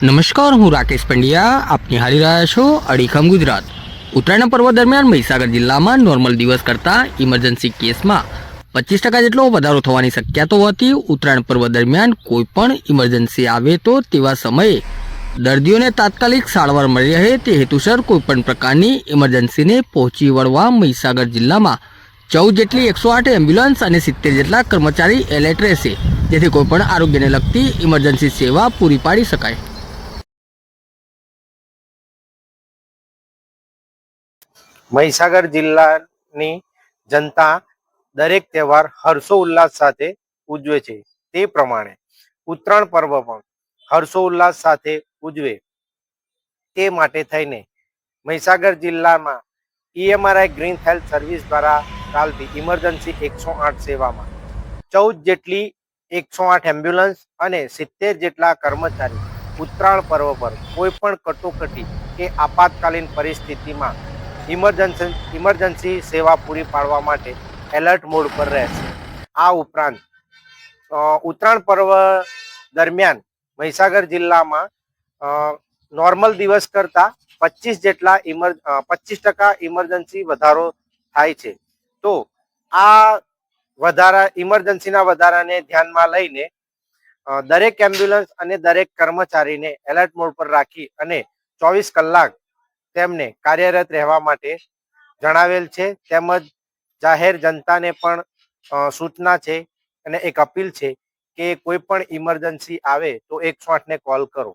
નમસ્કાર, હું રાકેશ પંડ્યા. આપ નિહાળી રહ્યા છો અડીખમ ગુજરાત. ઉત્તરાયણ પર્વ દરમિયાન મહીસાગર જિલ્લામાં નોર્મલ દિવસ કરતાં ઇમરજન્સી કેસમાં પચીસ ટકા જેટલો વધારો થવાની શક્યતા હોવાથી ઉત્તરાયણ પર્વ દરમિયાન કોઈ પણ ઇમરજન્સી આવે તો તેવા સમયે દર્દીઓને તાત્કાલિક સારવાર મળી રહે. તે હેતુસર કોઈપણ પ્રકારની ઇમરજન્સીને પહોંચી વળવા મહીસાગર જિલ્લામાં ચૌદ જેટલી એકસો આઠ એમ્બ્યુલન્સ અને સિત્તેર જેટલા કર્મચારી એલર્ટ રહેશે. જેથી કોઈપણ આરોગ્યને લગતી ઇમરજન્સી સેવા પૂરી પાડી શકાય. મહીસાગર જિલ્લાની જનતા દરેક તહેવાર હર્ષો ઉલ્લાસ સાથે ઉજવે છે. તે પ્રમાણે ઉત્તરાયણ પર્વ પણ હર્ષો ઉલ્લાસ સાથે ઉજવે. તે માટે થઈને મહીસાગર જિલ્લામાં ઈએમઆરઆઈ ગ્રીન હેલ્થ સર્વિસ દ્વારા ચાલતી ઇમરજન્સી એકસો આઠ સેવામાં ચૌદ જેટલી એકસો આઠ એમ્બ્યુલન્સ અને સિત્તેર જેટલા કર્મચારી ઉત્તરાયણ પર્વ પર કોઈ પણ કટોકટી કે આપાતકાલીન પરિસ્થિતિમાં ઇમરજન્સી ઇમરજન્સી સેવા પૂરી પાડવા માટે એલર્ટ મોડ પર રહેશે. આ ઉપરાંત ઉત્તરાયણ પર્વ દરમિયાન મહીસાગર જિલ્લામાં નોર્મલ દિવસ કરતાં પચીસ જેટલા ઇમર પચીસ ટકા ઇમરજન્સી વધારો થાય છે. તો આ વધારા, ઇમરજન્સીના વધારાને ધ્યાનમાં લઈને દરેક એમ્બ્યુલન્સ અને દરેક કર્મચારીને એલર્ટ મોડ પર રાખી અને ચોવીસ કલાક તેમને કાર્યરત રહેવા માટે જણાવેલ છે. તેમજ જાહેર જનતાને પણ સૂચના છે અને એક અપીલ છે કે કોઈ પણ ઇમરજન્સી આવે તો એકસો આઠને કોલ કરો.